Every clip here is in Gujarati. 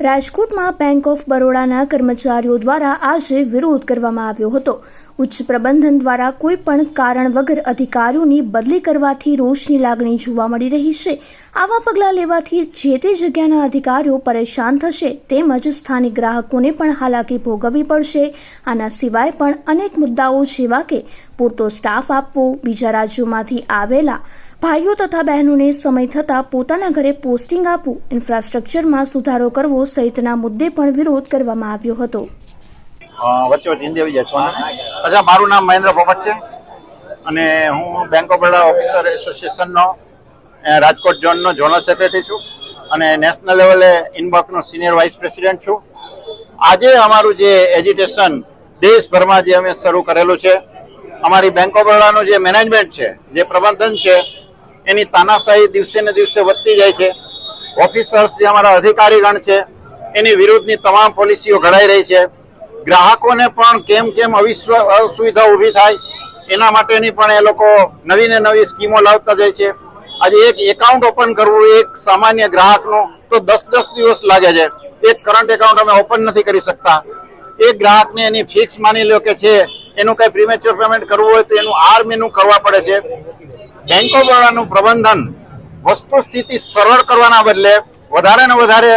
રાજકોટમાં બેંક ઓફ બરોડાના કર્મચારીઓ દ્વારા આજે વિરોધ કરવામાં આવ્યો હતો. ઉચ્ચ પ્રબંધન દ્વારા કોઈ પણ કારણ વગર અધિકારીઓની બદલી કરવાથી રોષની લાગણી જોવા મળી રહી છે. આવા પગલાં લેવાથી જે તે જગ્યાના અધિકારીઓ પરેશાન થશે તેમજ સ્થાનિક ગ્રાહકોને પણ હાલાકી ભોગવવી પડશે. આના સિવાય પણ અનેક મુદ્દાઓ જેવા કે પૂરતો સ્ટાફ આપવો, બીજા રાજ્યોમાંથી આવેલા ભાઈઓ તથા બહેનોને સમય થતાં પોતાના ઘરે પોસ્ટિંગ આપવું, ઇન્ફ્રાસ્ટ્રક્ચરમાં સુધારો કરવો સહિતના મુદ્દે પણ વિરોધ કરવામાં આવ્યો હતો. વચ્ચે હિન્દી આવી અચ્છા, મારું નામ મહેન્દ્ર પોપટ છે અને હું બેંક ઓફ બરોડા ઓફિસર એસોસિએશનનો રાજકોટ ઝોનનો ઝોનલ સેક્રેટરી છું. અને નેશનલ લેવલે ઇનબોકનો સિનિયર વાઇસ પ્રેસિડેન્ટ છું. આજે અમારું જે એજ્યુટેશન દેશભરમાં જે અમે શરૂ કરેલું છે, અમારી બેંક ઓફ બરોડાનું જે મેનેજમેન્ટ છે, જે પ્રબંધન છે એની તાનાશાહી દિવસે ને દિવસે વધતી જાય છે. ઓફિસર્સ જે અમારા અધિકારીગણ છે, એની વિરુદ્ધની તમામ પોલિસીઓ ઘડાઈ રહી છે. ગ્રાહકોને પણ કેમ કેમ અવિશ્વ, અસુવિધા ઊભી થાય, એના માટેની પણ એ લોકો નવી ને નવી સ્કીમો લાવતા જાય છે. આજે એક એકાઉન્ટ ઓપન કરવું, એક સામાન્ય ગ્રાહકનું, તો દસ દસ દિવસ લાગે છે. એક કરંટ એકાઉન્ટ અમે ઓપન નથી કરી શકતા. એક ગ્રાહકને એની ફિક્સ માની લો કે છે, એનું કઈ પ્રીમેચ્યોર પેમેન્ટ કરવું હોય તો એનું આર મહિનું કરવા પડે છે. બેંક બરોડાનું પ્રબંધન વસ્તુ સ્થિતિ સરળ કરવાના બદલે વધારે ને વધારે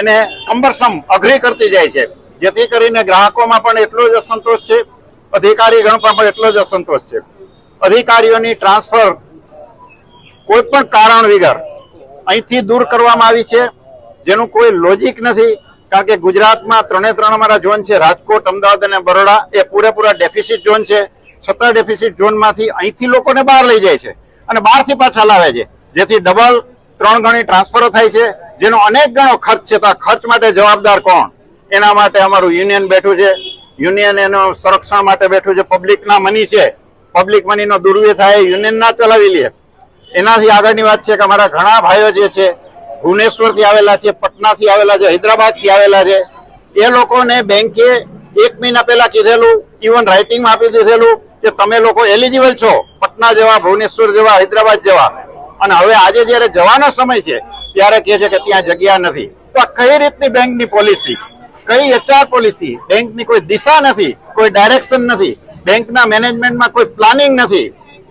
એને કમ્બરસમ અઘરી કરતી જાય છે. જેથી કરીને ગ્રાહકોમાં પણ એટલો જ અસંતોષ છે, અધિકારી અધિકારીગણ પણ એટલો જ અસંતોષ છે. અધિકારીઓની ટ્રાન્સફર કોઈ પણ કારણ વગર અહીંથી દૂર કરવામાં આવી છે. જેનું કોઈ લોજિક નથી, કારણ કે ગુજરાતમાં ત્રણે ત્રણ અમારા ઝોન છે. રાજકોટ, અમદાવાદ અને બરોડા એ પૂરેપૂરા ડેફિસિટ ઝોન છે. છતાં ડેફિસિટ ઝોનમાંથી અહીંથી લોકોને બહાર લઈ જાય છે. અને બહારથી પાછા લાવે છે. જેથી ડબલ ત્રણ ગણી ટ્રાન્સફરો થાય છે. જેનો અનેક ગણો ખર્ચ છે. તો આ ખર્ચ માટે જવાબદાર કોણ? એના માટે અમારું યુનિયન બેઠું છે. યુનિયન એનો સંરક્ષણ માટે બેઠું છે. પબ્લિકના મની છે. પબ્લિક મનીનો દુર્વ્ય થાય યુનિયન ના ચલાવી લે. એનાથી આગળની વાત છે કે અમારા ઘણા ભાઈઓ જે છે, ભુવનેશ્વરથી આવેલા છે, પટનાથી આવેલા છે, હૈદરાબાદથી આવેલા છે. એ લોકોને બેંકે એક મહિના પહેલા કીધેલું ઇવન રાઇટિંગમાં આપી દીધેલું. કે તમે લોકો એલિજિબલ છો, પટના જેવા, ભુવનેશ્વર જેવા, હૈદરાબાદ જેવા. અને હવે આજે જયારે જવાનો સમય છે, ત્યારે કહે છે કે ત્યાં જગ્યા નથી. તો આ કઈ રીતની બેંકની પોલિસી કઈ એચઆર પોલિસી બેંકની કોઈ દિશા નથી, કોઈ ડાયરેક્શન નથી. બેંકના મેનેજમેન્ટમાં કોઈ પ્લાનિંગ નથી.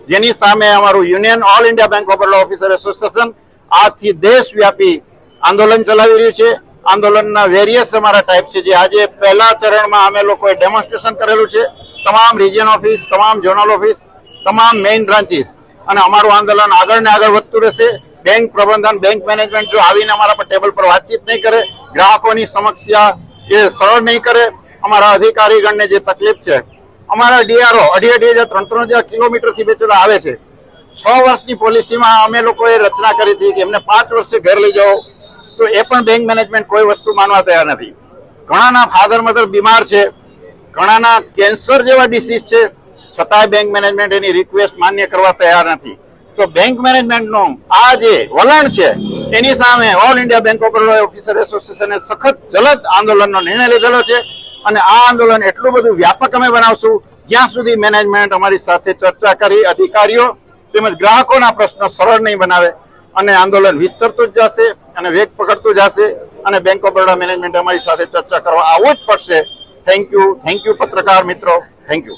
જેની સામે અમારું union all India bank Baroda officer association આજથી દેશવ્યાપી આંદોલન ચલાવી રહ્યું છે. આંદોલનના વેરિયસ અમારા ટાઈપ છે, જે આજે પહેલા ચરણમાં અમે લોકોએ ડેમોન્સ્ટ્રેશન કરેલું છે. તમામ રિજિયન ઓફિસ તમામ ઝોનલ ઓફિસ તમામ મેઇન બ્રાન્ચીસ અને અમારું આંદોલન આગળ ને આગળ વધતું રહેશે. બેંક પ્રબંધન બેંક મેનેજમેન્ટ જો આવીને અમારા પર ટેબલ પર વાતચીત નહીં કરે, ગ્રાહકોની સમસ્યા એ સરળ નહીં કરે, અમારા અધિકારીગણને જે તકલીફ છે, અમારા ડીઆરઓ અઢી અઢી હજાર ત્રણ ત્રણ હજાર કિલોમીટરથી બેચેલા આવે છે. છ વર્ષની પોલિસીમાં અમે લોકોએ રચના કરી હતી કે એમને પાંચ વર્ષે ઘર લઈ જાઓ. તો એ પણ બેંક મેનેજમેન્ટ કોઈ વસ્તુ માનવા તૈયાર નથી. ઘણાના ફાધર મધર બીમાર છે. ઘણાના કેન્સર જેવા ડિસીઝ છે. છતાંય બેંક મેનેજમેન્ટ એની રિક્વેસ્ટ માન્ય કરવા તૈયાર નથી. તો બેંક મેનેજમેન્ટનો આ જે વલણ છે, એની સામે all India bank of Baroda officer એસોસિએશને સખત જલદ આંદોલનનો નિર્ણય લીધેલો છે અને આ આંદોલન એટલું બધું વ્યાપક અમે બનાવશું. જ્યાં સુધી મેનેજમેન્ટ અમારી સાથે ચર્ચા કરી, અધિકારીઓ તેમજ ગ્રાહકોના પ્રશ્નો સરળ નહીં બનાવે અને આંદોલન વિસ્તરતું જ જશે અને વેગ પકડતું જશે અને બેંક ઓફ બરોડા મેનેજમેન્ટ અમારી સાથે ચર્ચા કરવા આવવું જ પડશે. થેન્ક યુ થેન્ક યુ પત્રકાર મિત્રો. Thank you